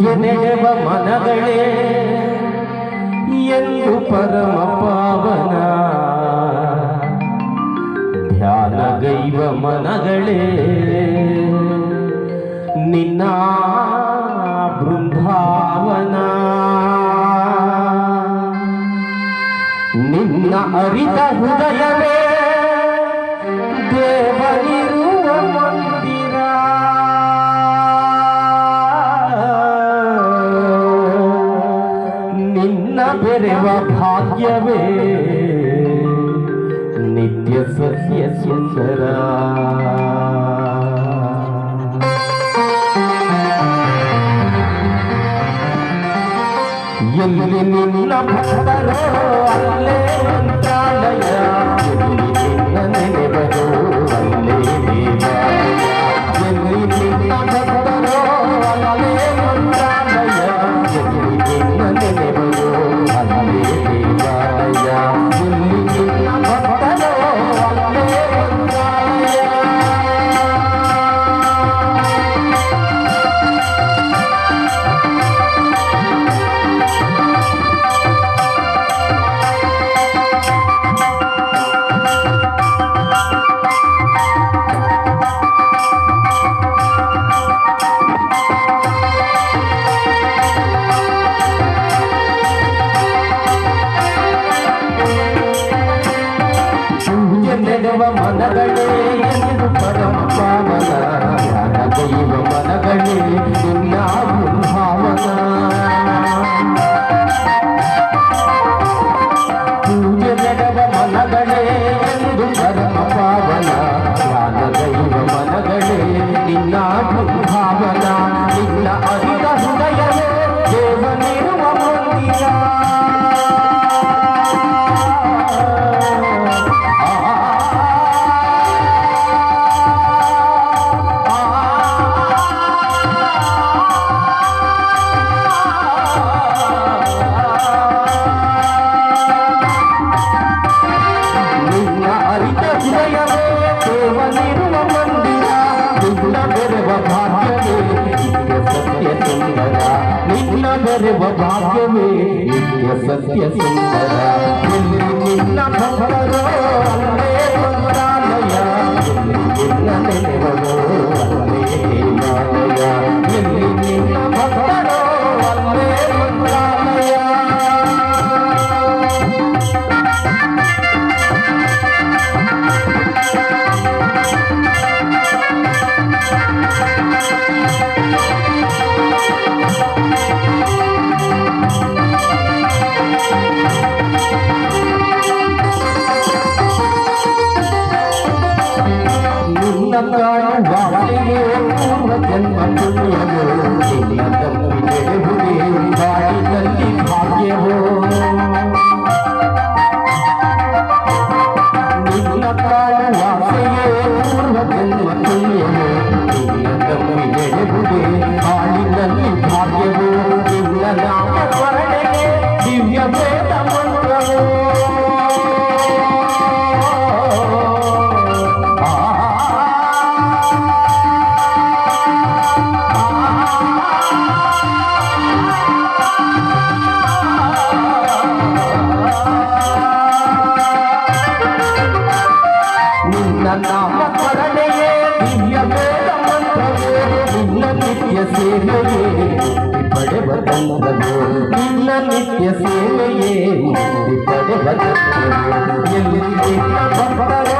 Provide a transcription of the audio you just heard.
ನೆಡುವ ಮನಗಳೇ ಎಂದು ಪರಮ ಪಾವನ. ಧ್ಯಾನಗೈವ ಮನಗಳೇ ನಿನ್ನ ಬೃಂದಾವನ. ನಿನ್ನ ಅರಿತ ಹೃದಯವೇ ದೇವರಿರುವ రేవ భాగ్యవే నిత్య సస్య సుందరా ఎల్లి నిన్న భక్తరో అల్లే మంత్రాలయ ఎల్లి నిన్న అల్లే దైవ మనగడే ఎన్నిదు పదమ పావన జ్ఞాన దైవ మనగడే ఎన్నావు భావన పూజ నడవ మనగడే ఎన్నిదు పావన దైవ మనగడే నిన్నాభు భావన ದೇವನಿರುವ ಮಂದಿರ ನಿನ್ನ ಬೆರೆವ ಭಾಗ್ಯವೇ ನಿತ್ಯ ಸತ್ಯ ಸುಂದರ ನಿನ್ನ ಬೆರೆವ ಭಾಗ್ಯವೇ ನಿತ್ಯ ಸತ್ಯ ಸುಂದರ ಎಲ್ಲಿ ನಿನ್ನ ಭಕ್ತರೋ பிறந்தாயும் வாழையே ஜென்மம் புண்ணியது ನಿನ್ನ ನಾಮ ಸ್ಮರಣೆಯೇ ದಿವ್ಯ ವೇದ ಮಂತ್ರವೇ ನಿನ್ನ ನಿತ್ಯ ಸೇವೆಯೇ ಮುಕ್ತಿ ಪಡೆವ ತಂತ್ರವೇ ನಿನ್ನ ನಿತ್ಯ ಸೇವೆಯೇ ಮುಕ್ತಿ ಪಡೆವ ತಂತ್ರವೇ ಎಲ್ಲಿ ನಿನ್ನ ಭಕ್ತರೋ